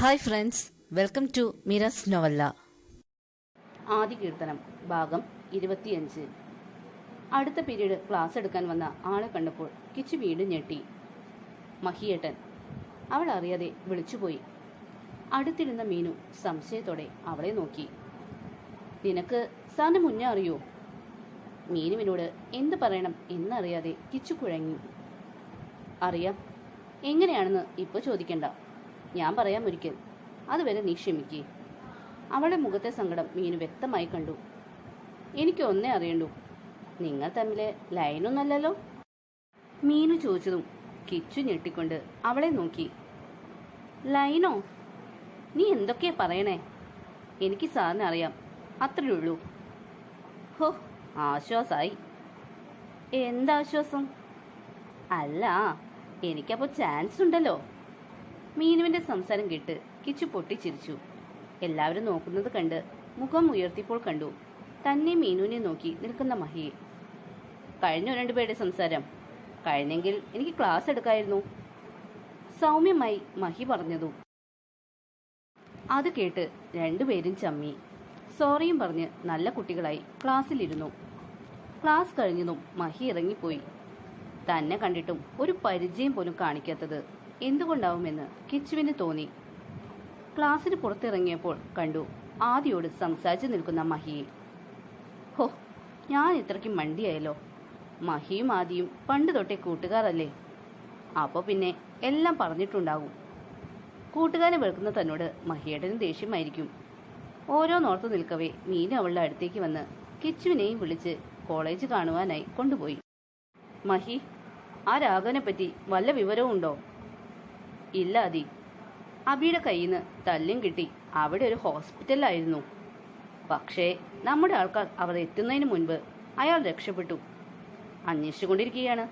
Hi friends welcome to മിറസ് നോവല്ല ആദ്യ കീർത്തനം ഭാഗം ഇരുപത്തിയഞ്ച്. അടുത്ത പീരീഡ് ക്ലാസ് എടുക്കാൻ വന്ന ആളെ കണ്ടപ്പോൾ കിച്ചു വീട് ഞെട്ടി. മഹിയേട്ടൻ അവൾ അറിയാതെ വിളിച്ചുപോയി. അടുത്തിരുന്ന മീനു സംശയത്തോടെ അവളെ നോക്കി. നിനക്ക് സാറിന് മുന്നേ അറിയോ? മീനുവിനോട് എന്ത് പറയണം എന്നറിയാതെ കിച്ചു കുഴങ്ങി. അറിയാം. എങ്ങനെയാണെന്ന് ഇപ്പോൾ ചോദിക്കണ്ട. ഞാൻ പറയാം ഒരിക്കൽ. അതുവരെ നീ ക്ഷമിക്കേ. അവളുടെ മുഖത്തെ സങ്കടം മീനു വ്യക്തമായി കണ്ടു. എനിക്ക് ഒന്നേ അറിയണ്ടു. നിങ്ങൾ തമ്മിൽ ലൈനൊന്നല്ലല്ലോ മീനു ചോദിച്ചതും കിച്ചു ഞെട്ടിക്കൊണ്ട് അവളെ നോക്കി. ലൈനോ നീ എന്തൊക്കെയാ പറയണേ? എനിക്ക് സാറിന് അറിയാം. അത്രയേ ഉള്ളൂ. ഹോ ആശ്വാസായി. എന്താശ്വാസം അല്ല എനിക്കപ്പോൾ ചാൻസ് ഉണ്ടല്ലോ. മീനുവിന്റെ സംസാരം കേട്ട് കിച്ചു പൊട്ടിച്ചിരിച്ചു. എല്ലാവരും നോക്കുന്നത് കണ്ട് മുഖം ഉയർത്തിയപ്പോൾ കണ്ടു തന്നെ മീനുവിനെ നോക്കി നിൽക്കുന്ന മഹിയെ കഴിഞ്ഞു രണ്ടുപേരുടെ സംസാരം? കഴിഞ്ഞെങ്കിൽ എനിക്ക് ക്ലാസ് എടുക്കായിരുന്നു. സൗമ്യമായി മഹി പറഞ്ഞതു. അത് കേട്ട് രണ്ടുപേരും ചമ്മി. സോറിയും പറഞ്ഞ് നല്ല കുട്ടികളായി ക്ലാസ്സിലിരുന്നു. ക്ലാസ് കഴിഞ്ഞതും മഹി ഇറങ്ങിപ്പോയി. തന്നെ കണ്ടിട്ടും ഒരു പരിചയം പോലും കാണിക്കാത്തത് എന്തുകൊണ്ടാവുമെന്ന് കിച്ചുവിന് തോന്നി. ക്ലാസ്സിന് പുറത്തിറങ്ങിയപ്പോൾ കണ്ടു ആദിയോട് സംസാരിച്ചു നിൽക്കുന്ന മഹിയെ ഹോ ഞാൻ ഇത്രയ്ക്ക് മണ്ടിയായല്ലോ. മഹിയും ആദിയും പണ്ട് തൊട്ടേ കൂട്ടുകാരല്ലേ? അപ്പോൾ പിന്നെ എല്ലാം പറഞ്ഞിട്ടുണ്ടാകും. കൂട്ടുകാരെ വെളുക്കുന്ന തന്നോട് മഹിയേട്ടന് ദേഷ്യമായിരിക്കും. ഓരോന്നോർത്ത് നിൽക്കവേ മീന അവളുടെ അടുത്തേക്ക് വന്ന് കിച്ചുവിനെയും വിളിച്ച് കോളേജ് കാണുവാനായി കൊണ്ടുപോയി. മഹി ആ രാഘവനെ പറ്റി വല്ല വിവരവും ഉണ്ടോ ഇല്ല അതി. അബിയുടെ കയ്യിൽ നിന്ന് തല്ലും കിട്ടി. അവിടെ ഒരു ഹോസ്പിറ്റലായിരുന്നു പക്ഷേ നമ്മുടെ ആൾക്കാർ അവർ എത്തുന്നതിന് മുൻപ് അയാൾ രക്ഷപ്പെട്ടു. അന്വേഷിച്ചുകൊണ്ടിരിക്കുകയാണ്.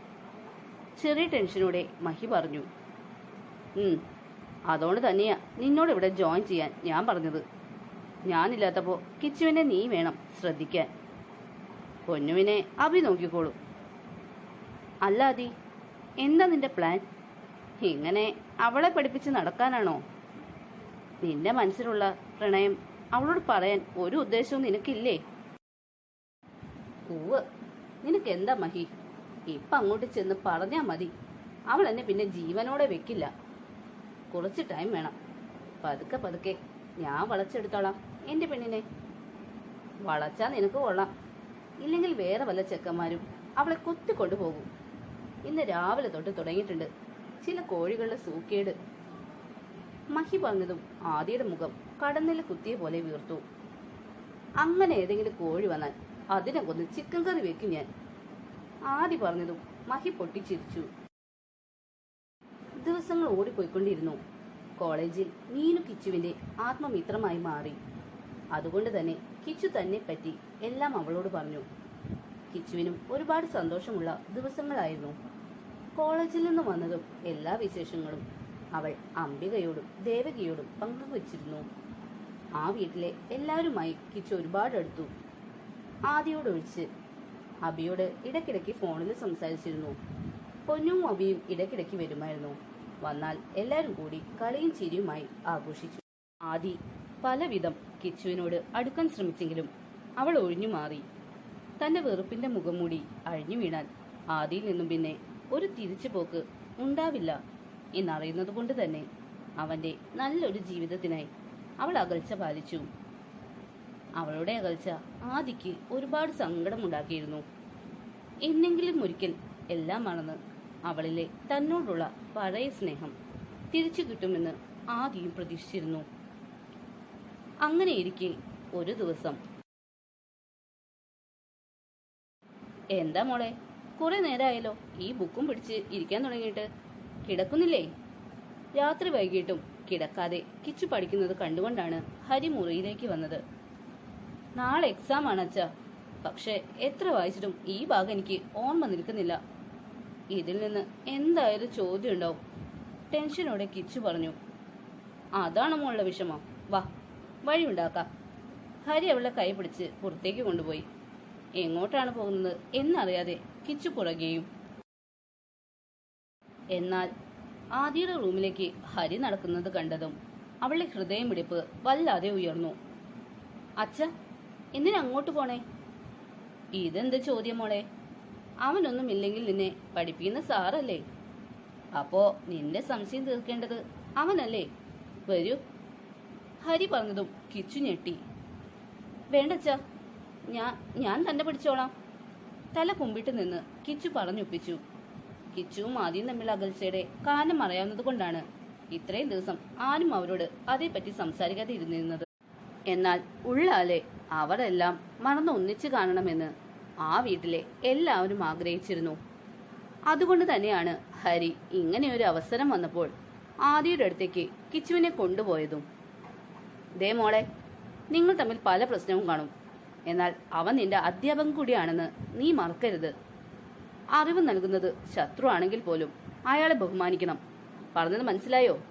ചെറിയ ടെൻഷനോടെ മഹി പറഞ്ഞു. അതുകൊണ്ട് തന്നെയാ നിന്നോട് ഇവിടെ ജോയിൻ ചെയ്യാൻ ഞാൻ പറഞ്ഞത്. ഞാനില്ലാത്തപ്പോൾ കിച്ചുവിനെ നീ വേണം ശ്രദ്ധിക്കാൻ. പൊന്നുവിനെ അഭി നോക്കിക്കോളൂ. അല്ലാതി എന്താ നിന്റെ പ്ലാൻ? ഇങ്ങനെ അവളെ പഠിപ്പിച്ച് നടക്കാനാണോ? നിന്റെ മനസ്സിലുള്ള പ്രണയം അവളോട് പറയാൻ ഒരു ഉദ്ദേശവും നിനക്കില്ലേ? ഉവ് നിനക്ക് എന്താ മഹി? ഇപ്പൊ അങ്ങോട്ട് ചെന്ന് പറഞ്ഞാ മതി. അവൾ എന്നെ പിന്നെ ജീവനോടെ വെക്കില്ല. കുറച്ച് ടൈം വേണം. പതുക്കെ പതുക്കെ ഞാൻ വളച്ചെടുത്തോളാം എന്റെ പെണ്ണിനെ. വളച്ചാ നിനക്ക് കൊള്ളാം. ഇല്ലെങ്കിൽ വേറെ വല്ല ചെക്കന്മാരും അവളെ കൊത്തിക്കൊണ്ടുപോകും. ഇന്ന് രാവിലെ തൊട്ട് തുടങ്ങിയിട്ടുണ്ട്. ചില കോഴികളുടെ സൂക്കേട്. മഹി പറഞ്ഞതും ആദിയുടെ മുഖം കടന്നിൽ കുത്തിയ പോലെ വീർത്തു. അങ്ങനെ ഏതെങ്കിലും കോഴി വന്നാൽ അതിനെ കൊന്ന് ചിക്കൻ കറി വെക്കും ഞാൻ. ആദി പറഞ്ഞതും മഹി പൊട്ടിച്ചിരിച്ചു. ദിവസങ്ങൾ ഓടിപ്പോയിക്കൊണ്ടിരുന്നു. കോളേജിൽ മീനു കിച്ചുവിന്റെ ആത്മമിത്രമായി മാറി. അതുകൊണ്ട് തന്നെ കിച്ചു തന്നെ പറ്റി എല്ലാം അവളോട് പറഞ്ഞു. കിച്ചുവിനും ഒരുപാട് സന്തോഷമുള്ള ദിവസങ്ങളായിരുന്നു. കോളേജിൽ നിന്ന് വന്നതും എല്ലാ വിശേഷങ്ങളും അവൾ അംബികയോടും ദേവകിയോടും പങ്കുവച്ചിരുന്നു. ആ വീട്ടിലെ എല്ലാവരുമായി കിച്ച് ഒരുപാട് അടുത്തു. ആദിയോടൊഴിച്ച് അബിയോട് ഇടയ്ക്കിടയ്ക്ക് ഫോണിൽ സംസാരിച്ചിരുന്നു. പൊന്നും അബിയും ഇടയ്ക്കിടയ്ക്ക് വരുമായിരുന്നു. വന്നാൽ എല്ലാവരും കൂടി കളിയും ചിരിയുമായി ആഘോഷിച്ചു. ആദി പലവിധം കിച്ചുവിനോട് അടുക്കാൻ ശ്രമിച്ചെങ്കിലും അവൾ ഒഴിഞ്ഞു മാറി. തന്റെ വെറുപ്പിന്റെ മുഖം മൂടി അഴിഞ്ഞു വീണാൽ ആദിയിൽ നിന്നും പിന്നെ ഒരു തിരിച്ചുപോക്ക് ഉണ്ടാവില്ല എന്നറിയുന്നത് കൊണ്ട് തന്നെ അവന്റെ നല്ലൊരു ജീവിതത്തിനായി അവൾ അകൽച്ച പാലിച്ചു. അവളുടെ അകൽച്ച ആദിക്ക് ഒരുപാട് സങ്കടമുണ്ടാക്കിയിരുന്നു. എന്നെങ്കിലും ഒരിക്കൽ എല്ലാം മറന്ന് അവളിലെ തന്നോടുള്ള പഴയ സ്നേഹം തിരിച്ചു കിട്ടുമെന്ന് ആദിയും പ്രതീക്ഷിച്ചിരുന്നു. അങ്ങനെയിരിക്കെ ഒരു ദിവസം എന്താ മോളെ കുറെ നേരമായല്ലോ ഈ ബുക്കും പിടിച്ച് ഇരിക്കാൻ തുടങ്ങിയിട്ട്. കിടക്കുന്നില്ലേ? രാത്രി വൈകിട്ടും കിടക്കാതെ കിച്ചു പഠിക്കുന്നത് കണ്ടുകൊണ്ടാണ് ഹരി മുറിയിലേക്ക് വന്നത്. നാളെ എക്സാം ആണ് അച്ഛ. പക്ഷെ എത്ര വായിച്ചിട്ടും ഈ ഭാഗം എനിക്ക് ഓർമ്മ നിൽക്കുന്നില്ല. ഇതിൽ നിന്ന് എന്തായാലും ചോദ്യം ഉണ്ടാവും. ടെൻഷനോടെ കിച്ചു പറഞ്ഞു. അതാണ് മോളുടെ വിഷമം. വാ വഴി ഉണ്ടാക്കാം. ഹരി അവളെ കൈ പിടിച്ച് പുറത്തേക്ക് കൊണ്ടുപോയി. എങ്ങോട്ടാണ് പോകുന്നത് എന്നറിയാതെ കിച്ചു പുറകെയും എന്നാൽ ആദിയുടെ റൂമിലേക്ക് ഹരി നടക്കുന്നത് കണ്ടതും അവളുടെ ഹൃദയമിടിപ്പ് വല്ലാതെ ഉയർന്നു. അച്ഛ എന്തിനാ അങ്ങോട്ട് പോണേ? ഇതെന്ത് ചോദ്യം മോളെ? അവനൊന്നും ഇല്ലെങ്കിൽ നിന്നെ പഠിപ്പിക്കുന്ന സാറല്ലേ. അപ്പോ നിന്റെ സംശയം തീർക്കേണ്ടത് അവനല്ലേ. വരൂ. ഹരി പറഞ്ഞതും കിച്ചു ഞെട്ടി. വേണ്ടച്ച ഞാൻ ഞാൻ തന്നെ പിടിച്ചോളാം. തല കുമ്പിട്ട് നിന്ന് കിച്ചു പറഞ്ഞൊപ്പിച്ചു. കിച്ചുവും ആദ്യം തമ്മിൽ അകൽച്ചയുടെ കാരണം അറിയാവുന്നത് കൊണ്ടാണ് ഇത്രയും ദിവസം ആരും അവരോട് അതേപ്പറ്റി സംസാരിക്കാതെ ഇരുന്നിരുന്നത്. എന്നാൽ ഉള്ളാലെ അവരെല്ലാം മറന്ന് ഒന്നിച്ചു കാണണമെന്ന് ആ വീട്ടിലെ എല്ലാവരും ആഗ്രഹിച്ചിരുന്നു. അതുകൊണ്ട് തന്നെയാണ് ഹരി ഇങ്ങനെ ഒരു അവസരം വന്നപ്പോൾ ആദിയുടെ അടുത്തേക്ക് കിച്ചുവിനെ കൊണ്ടുപോയതും. ദേ മോളെ നിങ്ങൾ തമ്മിൽ പല പ്രശ്നവും കാണും. എന്നാൽ അവൻ നിന്റെ അധ്യാപകൻ കൂടിയാണെന്ന് നീ മറക്കരുത്. അറിവ് നൽകുന്നത് ശത്രു ആണെങ്കിൽ പോലും അയാളെ ബഹുമാനിക്കണം. പറഞ്ഞത് മനസ്സിലായോ?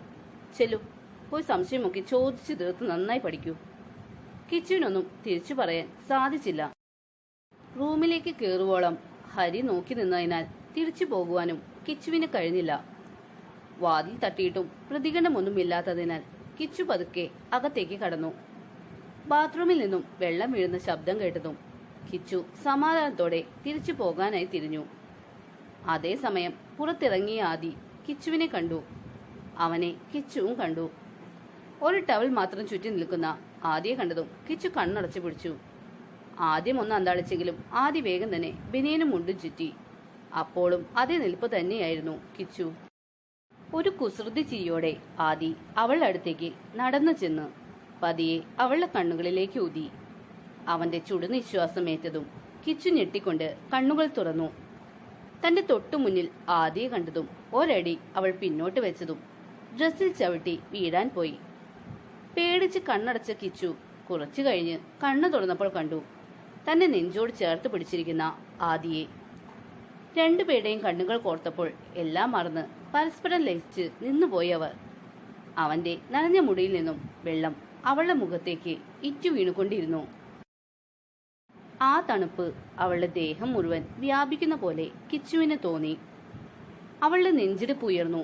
ചെല്ലു. പോയി സംശയമൊക്കെ ചോദിച്ചു തീർത്ത് നന്നായി പഠിക്കൂ. കിച്ചുവിനൊന്നും തിരിച്ചു പറയാൻ സാധിച്ചില്ല. റൂമിലേക്ക് കയറുവോളം ഹരി നോക്കി നിന്നതിനാൽ തിരിച്ചു പോകുവാനും കിച്ചുവിന് കഴിഞ്ഞില്ല. വാതിൽ തട്ടിയിട്ടും പ്രതികരണമൊന്നുമില്ലാത്തതിനാൽ കിച്ചു പതുക്കെ അകത്തേക്ക് കടന്നു. ബാത്റൂമിൽ നിന്നും വെള്ളം വീഴുന്ന ശബ്ദം കേട്ടതും കിച്ചു സമാധാനത്തോടെ തിരിച്ചു പോകാനായി തിരിഞ്ഞു. അതേസമയം പുറത്തിറങ്ങിയ ആദി കിച്ചുവിനെ കണ്ടു. അവനെ കിച്ചുവും കണ്ടു. ഒരു ടവൽ മാത്രം ചുറ്റി നിൽക്കുന്ന ആദിയെ കണ്ടതും കിച്ചു കണ്ണടച്ചു പിടിച്ചു. ആദ്യം ഒന്ന് അന്താളിച്ചെങ്കിലും ആദ്യ വേഗം തന്നെ ബനിയനും മുണ്ടും ചുറ്റി. അപ്പോഴും അതേ നിൽപ്പ് തന്നെയായിരുന്നു കിച്ചു. ഒരു കുസൃതി ചിരിയോടെ ആദി അവളുടെ അടുത്തേക്ക് നടന്നു ചെന്ന് പതിയെ അവളുടെ കണ്ണുകളിലേക്ക് ഊതി. അവന്റെ ചുടുനിശ്വാസമേറ്റതും കിച്ചു ഞെട്ടിക്കൊണ്ട് കണ്ണുകൾ തുറന്നു. തന്റെ തൊട്ടു മുന്നിൽ ആദിയെ കണ്ടതും ഒരടി അവൾ പിന്നോട്ട് വെച്ചതും ഡ്രസ്സിൽ ചവിട്ടി വീഴാൻ പോയി. പേടിച്ച് കണ്ണടച്ച കിച്ചു കുറച്ചു കഴിഞ്ഞ് കണ്ണു തുറന്നപ്പോൾ കണ്ടു തന്നെ നെഞ്ചോട് ചേർത്ത് പിടിച്ചിരിക്കുന്ന ആദിയെ. രണ്ടുപേരുടെയും കണ്ണുകൾ കോർത്തപ്പോൾ എല്ലാം മറന്ന് പരസ്പരം ലയിച്ച് നിന്നുപോയി അവർ. അവന്റെ നനഞ്ഞ മുടിയിൽ നിന്നും വെള്ളം അവളുടെ മുഖത്തേക്ക് ഇറ്റു വീണുകൊണ്ടിരുന്നു. ആ തണുപ്പ് അവളുടെ ദേഹം മുഴുവൻ വ്യാപിക്കുന്ന പോലെ കിച്ചുവിന് തോന്നി. അവളുടെ നെഞ്ചിടിപ്പ് ഉയർന്നു.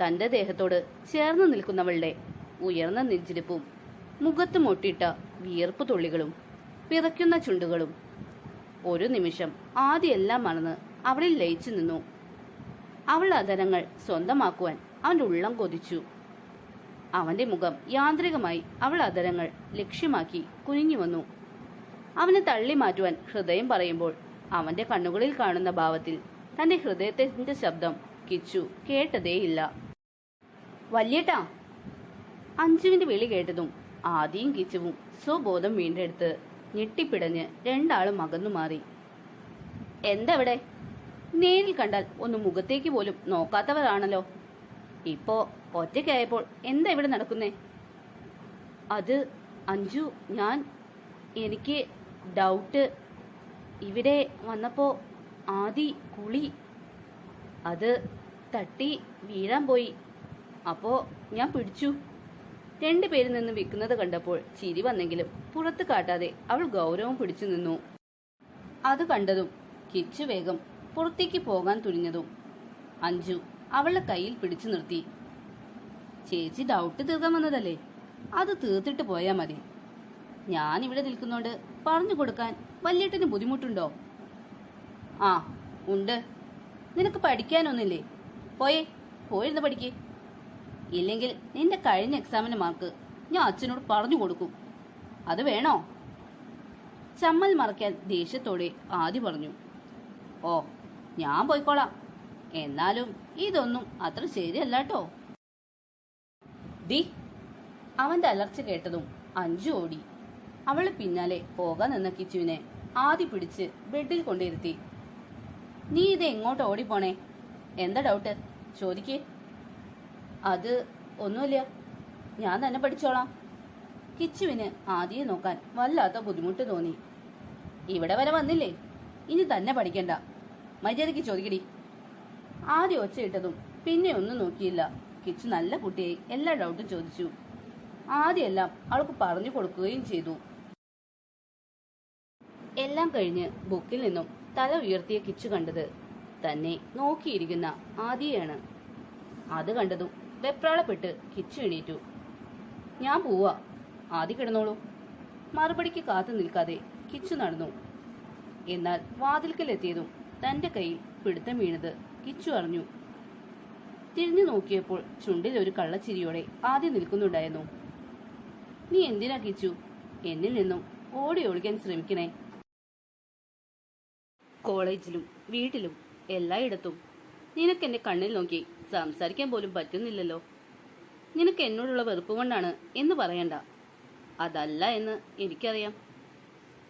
തന്റെ ദേഹത്തോട് ചേർന്ന് നിൽക്കുന്നവളുടെ ഉയർന്ന നെഞ്ചിടിപ്പും മുഖത്ത് മൊട്ടിട്ട വിയർപ്പ് തുള്ളികളും പിറയ്ക്കുന്ന ചുണ്ടുകളും ഒരു നിമിഷം ആദ്യെല്ലാം മറന്ന് അവളിൽ ലയിച്ചു നിന്നു. അവളുടെ അധരങ്ങൾ സ്വന്തമാക്കുവാൻ അവന്റെ ഉള്ളം കൊതിച്ചു. അവന്റെ മുഖം യാന്ത്രികമായി അവൾ അതരങ്ങൾ ലക്ഷ്യമാക്കി കുനിഞ്ഞു വന്നു. അവനെ തള്ളി മാറ്റുവാൻ ഹൃദയം പറയുമ്പോൾ അവന്റെ കണ്ണുകളിൽ കാണുന്ന ഭാവത്തിൽ തന്റെ ഹൃദയത്തിന്റെ ശബ്ദം കിച്ചു കേട്ടതേയില്ല. വല്യേട്ടാ അഞ്ജുവിന്റെ വിളി കേട്ടതും ആദിയും കിച്ചുവും സ്വബോധം വീണ്ടെടുത്ത് ഞെട്ടിപ്പിടഞ്ഞ് രണ്ടാളും അകന്നു മാറി. എന്തവിടെ? നേരിൽ കണ്ടാൽ ഒന്ന് മുഖത്തേക്ക് പോലും നോക്കാത്തവരാണല്ലോ. ഇപ്പോ ഒറ്റയ്ക്കായപ്പോൾ എന്താ ഇവിടെ നടക്കുന്നേ? അത് അഞ്ജു ഞാൻ എനിക്ക് ഡൗട്ട്. ഇവിടെ വന്നപ്പോ ആദി കുളി. അത് തട്ടി വീഴാൻ പോയി. അപ്പോ ഞാൻ പിടിച്ചു. രണ്ടുപേരിൽ നിന്ന് വിൽക്കുന്നത് കണ്ടപ്പോൾ ചിരി വന്നെങ്കിലും പുറത്ത് കാട്ടാതെ അവൾ ഗൗരവം പിടിച്ചു നിന്നു. അത് കണ്ടതും കിച്ചു വേഗം പുറത്തേക്ക് പോകാൻ തുനിഞ്ഞതും. അഞ്ജു അവളുടെ കയ്യിൽ പിടിച്ചു നിർത്തി. ചേച്ചി ഡൗട്ട് തീർക്കാൻ വന്നതല്ലേ? അത് തീർത്തിട്ട് പോയാ മതി. ഞാൻ ഇവിടെ നിൽക്കുന്നോണ്ട് പറഞ്ഞു കൊടുക്കാൻ വല്യേട്ടന് ബുദ്ധിമുട്ടുണ്ടോ? ആ ഉണ്ട്. നിനക്ക് പഠിക്കാനൊന്നില്ലേ പോയേ പോയിരുന്ന് പഠിക്കേ. ഇല്ലെങ്കിൽ നിന്റെ കഴിഞ്ഞ എക്സാമിന് മാർക്ക് ഞാൻ അച്ഛനോട് പറഞ്ഞു കൊടുക്കും. അത് വേണോ? ചമ്മൽ മറയ്ക്കാൻ ദേഷ്യത്തോടെ ആദ്യ പറഞ്ഞു. ഓ ഞാൻ പോയിക്കോളാം. എന്നാലും ഇതൊന്നും അത്ര ശരിയല്ല കേട്ടോ ദി അവന്റെ അലർച്ച കേട്ടതും അഞ്ചു ഓടി. അവൾ പിന്നാലെ പോകാൻ നിന്ന കിച്ചുവിനെ ആദ്യ പിടിച്ച് ബെഡിൽ കൊണ്ടിരുത്തി. നീ ഇത് എങ്ങോട്ട് ഓടിപ്പോണേ? എന്താ ഡൗട്ട് ചോദിക്കേ? അത് ഒന്നുമില്ല. ഞാൻ തന്നെ പഠിച്ചോളാം. കിച്ചുവിന് ആദ്യം നോക്കാൻ വല്ലാത്ത ബുദ്ധിമുട്ട് തോന്നി. ഇവിടെ വരെ വന്നില്ലേ? ഇനി തന്നെ പഠിക്കണ്ട. മര്യാദയ്ക്ക് ചോദിക്കടി. ആദ്യം ഒച്ചയിട്ടതും പിന്നെ ഒന്നും നോക്കിയില്ല. കിച്ചു നല്ല കുട്ടിയായി. എല്ലാ ഡൗട്ടും ചോദിച്ചു. ആദ്യമെല്ലാം അവൾക്ക് പറഞ്ഞു കൊടുക്കുകയും ചെയ്തു. എല്ലാം കഴിഞ്ഞ് ബുക്കിൽ നിന്നും തല ഉയർത്തിയ കിച്ചു കണ്ടത് തന്നെ നോക്കിയിരിക്കുന്ന ആദിയാണ് അത് കണ്ടതും വെപ്രാളപ്പെട്ട് കിച്ചു എണീറ്റു. ഞാൻ പോവാ. ആദി കിടന്നോളൂ. മറുപടിക്ക് കാത്തു നിൽക്കാതെ കിച്ചു നടന്നു. എന്നാൽ വാതിൽക്കലെത്തിയതും തന്റെ കയ്യിൽ പിടുത്തം വീണത് കിച്ചു അറിഞ്ഞു തിരിഞ്ഞു നോക്കിയപ്പോൾ ചുണ്ടിൽ ഒരു കള്ളച്ചിരിയോടെ ആദ്യം നിൽക്കുന്നുണ്ടായിരുന്നു. നീ എന്തിനാ കിച്ചു? എന്നിൽ നിന്നും ഓടി ഒളിക്കാൻ ശ്രമിക്കണേ. കോളേജിലും വീട്ടിലും എല്ലായിടത്തും നിനക്ക് എന്റെ കണ്ണിൽ നോക്കി സംസാരിക്കാൻ പോലും പറ്റുന്നില്ലല്ലോ. നിനക്ക് എന്നോടുള്ള വെറുപ്പ് കൊണ്ടാണ് എന്ന് പറയണ്ട. അതല്ല എന്ന് എനിക്കറിയാം.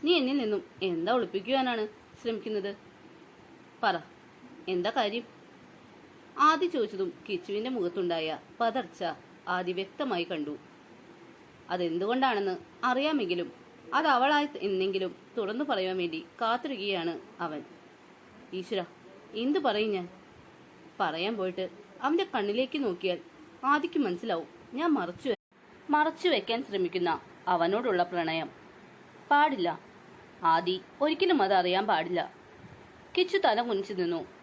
നീ എന്നിൽ നിന്നും എന്താ ഒളിപ്പിക്കുവാനാണ് ശ്രമിക്കുന്നത്? പറ. എന്താ കാര്യം? ആദ്യ ചോദിച്ചതും കിച്ചുവിന്റെ മുഖത്തുണ്ടായ പതർച്ച ആദ്യ വ്യക്തമായി കണ്ടു. അതെന്തുകൊണ്ടാണെന്ന് അറിയാമെങ്കിലും അത് അവളായി എന്നെങ്കിലും തുറന്നു പറയാൻ വേണ്ടി കാത്തിരിക്കുകയാണ് അവൻ. ഈശ്വര എന്തു പറയും ഞാൻ? പറയാൻ പോയിട്ട് അവന്റെ കണ്ണിലേക്ക് നോക്കിയാൽ ആദിക്ക് മനസ്സിലാവും ഞാൻ മറച്ചു മറച്ചു വെക്കാൻ ശ്രമിക്കുന്ന അവനോടുള്ള പ്രണയം. പാടില്ല. ആദി ഒരിക്കലും അത് അറിയാൻ പാടില്ല. കിച്ചു തല കുനിച്ചു നിന്നു.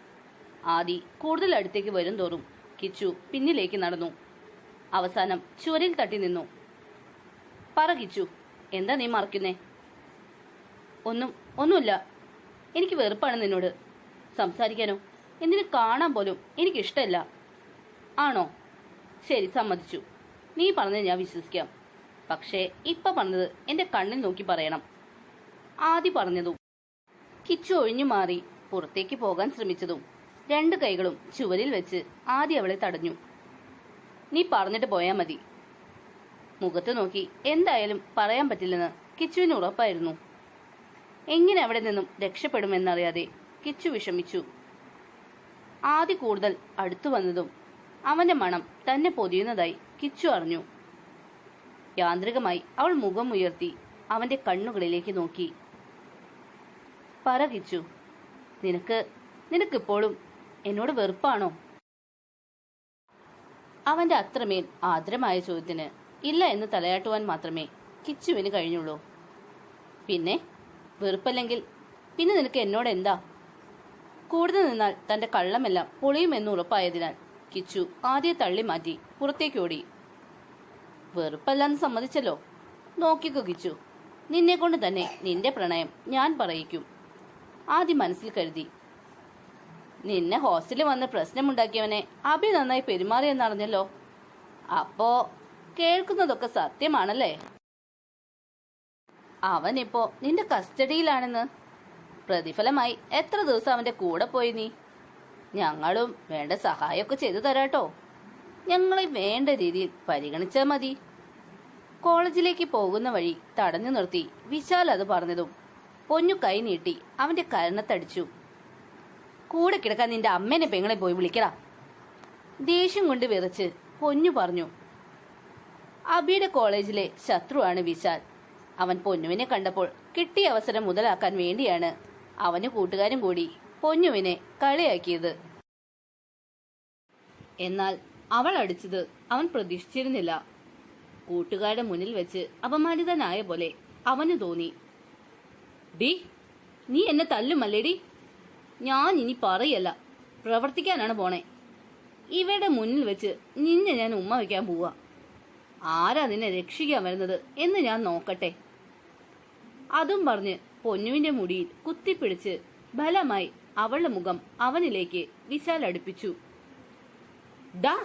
ആദി കൂടുതൽ അടുത്തേക്ക് വരും തോറും കിച്ചു പിന്നിലേക്ക് നടന്നു. അവസാനം ചുവരിൽ തട്ടി നിന്നു. പറ കിച്ചു എന്താ നീ മറക്കുന്നേ? ഒന്നും ഒന്നുമില്ല. എനിക്ക് വെറുപ്പാണ് നിന്നോട്. സംസാരിക്കാനോ? എന്തിനു കാണാൻ പോലും എനിക്കിഷ്ടമല്ല ആണോ? ശരി സമ്മതിച്ചു. നീ പറഞ്ഞത് ഞാൻ വിശ്വസിക്കാം. പക്ഷേ ഇപ്പൊ പറഞ്ഞത് എന്റെ കണ്ണിൽ നോക്കി പറയണം. ആദ്യ പറഞ്ഞതും കിച്ചു ഒഴിഞ്ഞു മാറി പുറത്തേക്ക് പോകാൻ ശ്രമിച്ചതും രണ്ട് കൈകളും ചുവരിൽ വെച്ച് ആദ്യ അവളെ തടഞ്ഞു. നീ പറഞ്ഞിട്ട് പോയാൽ മതി. മുഖത്ത് നോക്കി എന്തായാലും പറയാൻ പറ്റില്ലെന്ന് കിച്ചുവിന് ഉറപ്പായിരുന്നു. എങ്ങനെ അവിടെ നിന്നും രക്ഷപ്പെടുമെന്നറിയാതെ കിച്ചു വിഷമിച്ചു. ആദ്യ കൂടുതൽ അടുത്തു വന്നതും അവന്റെ മണം തന്നെ പൊതിയുന്നതായി കിച്ചു അറിഞ്ഞു. യാന്ത്രികമായി അവൾ മുഖം ഉയർത്തി അവന്റെ കണ്ണുകളിലേക്ക് നോക്കി. പറ കിച്ചു നിനക്ക് നിനക്കിപ്പോഴും എന്നോട് വെറുപ്പാണോ? അവന്റെ അത്രമേൽ ആദരമായ ചോദ്യത്തിന് ഇല്ല എന്ന് തലയാട്ടുവാൻ മാത്രമേ കിച്ചുവിന് കഴിഞ്ഞുള്ളൂ. പിന്നെ വെറുപ്പല്ലെങ്കിൽ പിന്നെ നിനക്ക് എന്നോട് എന്താ? കൂടുതൽ നിന്നാൽ തന്റെ കള്ളമെല്ലാം പൊളിയുമെന്ന് ഉറപ്പായതിനാൽ കിച്ചു ആദ്യം തള്ളി മാറ്റി പുറത്തേക്ക് ഓടി. വെറുപ്പല്ലാന്ന് സമ്മതിച്ചല്ലോ? നോക്കിക്കോ കിച്ചു നിന്നെ കൊണ്ട് തന്നെ നിന്റെ പ്രണയം ഞാൻ പറയിക്കും. ആദ്യം മനസ്സിൽ കരുതി നിന്നെ ഹോസ്റ്റലിൽ വന്ന് പ്രശ്നമുണ്ടാക്കിയവനെ അഭി നന്നായി പെരുമാറിയെന്നറിഞ്ഞല്ലോ അപ്പോ കേൾക്കുന്നതൊക്കെ സത്യമാണല്ലേ? അവനിപ്പോ നിന്റെ കസ്റ്റഡിയിലാണെന്ന്. പ്രതിഫലമായി എത്ര ദിവസം അവന്റെ കൂടെ പോയി നീ? ഞങ്ങളും വേണ്ട സഹായമൊക്കെ ചെയ്തു തരാട്ടോ. ഞങ്ങളെ വേണ്ട രീതിയിൽ പരിഗണിച്ചാൽ മതി. കോളേജിലേക്ക് പോകുന്ന വഴി തടഞ്ഞു നിർത്തി വിശാൽ അത് പറഞ്ഞതും പൊന്നു കൈ നീട്ടി അവന്റെ കരണത്തടിച്ചു. കൂടെ കിടക്കാൻ നിന്റെ അമ്മേനെ പെങ്ങളെ പോയി വിളിക്കടാ. ദേഷ്യം കൊണ്ട് വിറച്ച് പൊന്നു പറഞ്ഞു. അബിയുടെ കോളേജിലെ ശത്രുവാണ് വിശാൽ. അവൻ പൊന്നുവിനെ കണ്ടപ്പോൾ കിട്ടിയ അവസരം മുതലാക്കാൻ വേണ്ടിയാണ് അവന് കൂട്ടുകാരും കൂടി പൊന്നുവിനെ കളിയാക്കിയത്. എന്നാൽ അവൾ അടിച്ചത് അവൻ പ്രതീക്ഷിച്ചിരുന്നില്ല. കൂട്ടുകാരുടെ മുന്നിൽ വെച്ച് അപമാനിതനായ പോലെ അവന് തോന്നി. ഡി നീ എന്നെ തല്ലുമല്ലേടി? ഞാൻ ഇനി പറയല്ല. പ്രവർത്തിക്കാനാണ് പോണേ. ഇവയുടെ മുന്നിൽ വെച്ച് നിന്നെ ഞാൻ ഉമ്മ വയ്ക്കാൻ പോവാ. ആരാ നിന്നെ രക്ഷിക്കാൻ വരുന്നത് എന്ന് ഞാൻ നോക്കട്ടെ. അതും പറഞ്ഞ് പൊന്നുവിന്റെ മുടിയിൽ കുത്തിപ്പിടിച്ച് ബലമായി അവളുടെ മുഖം അവനിലേക്ക് വിശാലടുപ്പിച്ചു. ഡാ